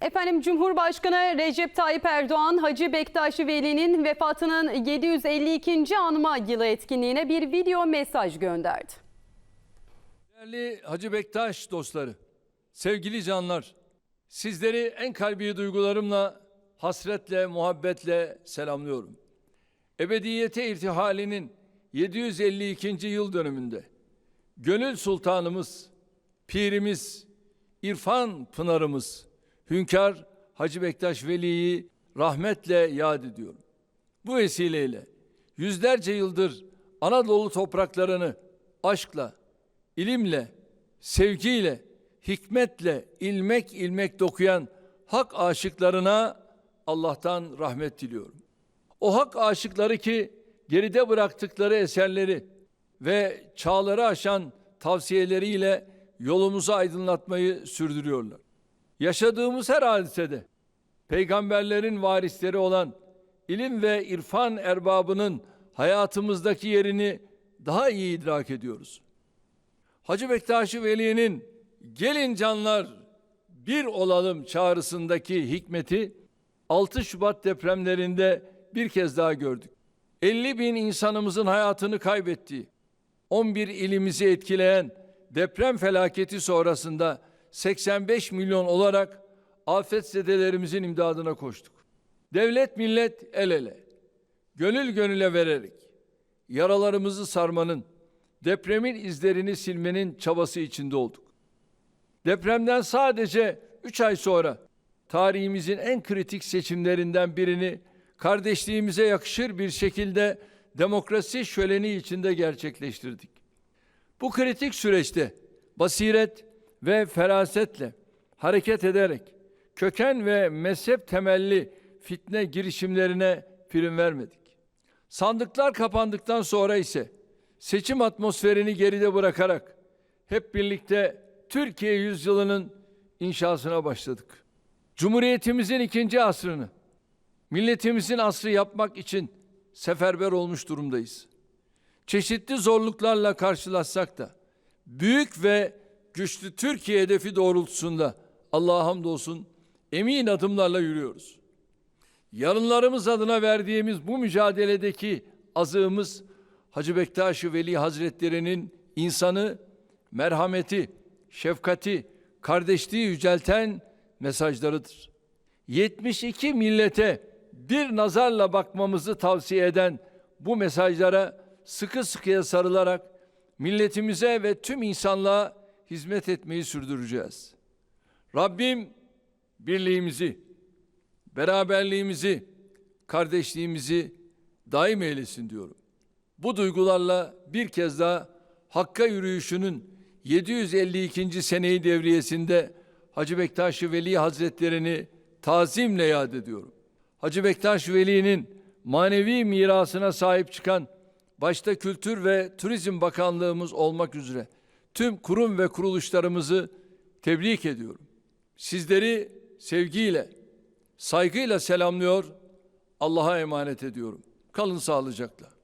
Efendim Cumhurbaşkanı Recep Tayyip Erdoğan Hacı Bektaş Veli'nin vefatının 752. anma yılı etkinliğine bir video mesaj gönderdi. Değerli Hacı Bektaş dostları, sevgili canlar, sizleri en kalbi duygularımla, hasretle, muhabbetle selamlıyorum. Ebediyete irtihalinin 752. yıl dönümünde Gönül Sultanımız, Pirimiz, İrfan Pınarımız, Hünkar Hacı Bektaş Veli'yi rahmetle yad ediyorum. Bu vesileyle yüzlerce yıldır Anadolu topraklarını aşkla, ilimle, sevgiyle, hikmetle ilmek ilmek dokuyan hak aşıklarına Allah'tan rahmet diliyorum. O hak aşıkları ki geride bıraktıkları eserleri ve çağları aşan tavsiyeleriyle yolumuzu aydınlatmayı sürdürüyorlar. Yaşadığımız her hadisede peygamberlerin varisleri olan ilim ve irfan erbabının hayatımızdaki yerini daha iyi idrak ediyoruz. Hacı Bektaş-ı Veli'nin gelin canlar bir olalım çağrısındaki hikmeti 6 Şubat depremlerinde bir kez daha gördük. 50 bin insanımızın hayatını kaybettiği, 11 ilimizi etkileyen deprem felaketi sonrasında 85 milyon olarak afetzedelerimizin imdadına koştuk. Devlet millet el ele, gönül gönüle vererek yaralarımızı sarmanın, depremin izlerini silmenin çabası içinde olduk. Depremden sadece 3 ay sonra tarihimizin en kritik seçimlerinden birini kardeşliğimize yakışır bir şekilde demokrasi şöleni içinde gerçekleştirdik. Bu kritik süreçte basiret ve ferasetle hareket ederek köken ve mezhep temelli fitne girişimlerine prim vermedik. Sandıklar kapandıktan sonra ise seçim atmosferini geride bırakarak hep birlikte Türkiye yüzyılının inşasına başladık. Cumhuriyetimizin ikinci asrını milletimizin asrı yapmak için seferber olmuş durumdayız. Çeşitli zorluklarla karşılaşsak da büyük ve güçlü Türkiye hedefi doğrultusunda Allah'a hamdolsun emin adımlarla yürüyoruz. Yarınlarımız adına verdiğimiz bu mücadeledeki azığımız Hacı Bektaş-ı Veli Hazretleri'nin insanı, merhameti, şefkati, kardeşliği yücelten mesajlarıdır. 72 millete bir nazarla bakmamızı tavsiye eden bu mesajlara sıkı sıkıya sarılarak milletimize ve tüm insanlığa hizmet etmeyi sürdüreceğiz. Rabbim birliğimizi, beraberliğimizi, kardeşliğimizi daim eylesin diyorum. Bu duygularla bir kez daha Hakka yürüyüşünün 752. seneyi devriyesinde Hacı Bektaş-ı Veli Hazretlerini tazimle yad ediyorum. Hacı Bektaş Veli'nin manevi mirasına sahip çıkan başta Kültür ve Turizm Bakanlığımız olmak üzere tüm kurum ve kuruluşlarımızı tebrik ediyorum. Sizleri sevgiyle, saygıyla selamlıyor, Allah'a emanet ediyorum. Kalın sağlıcakla.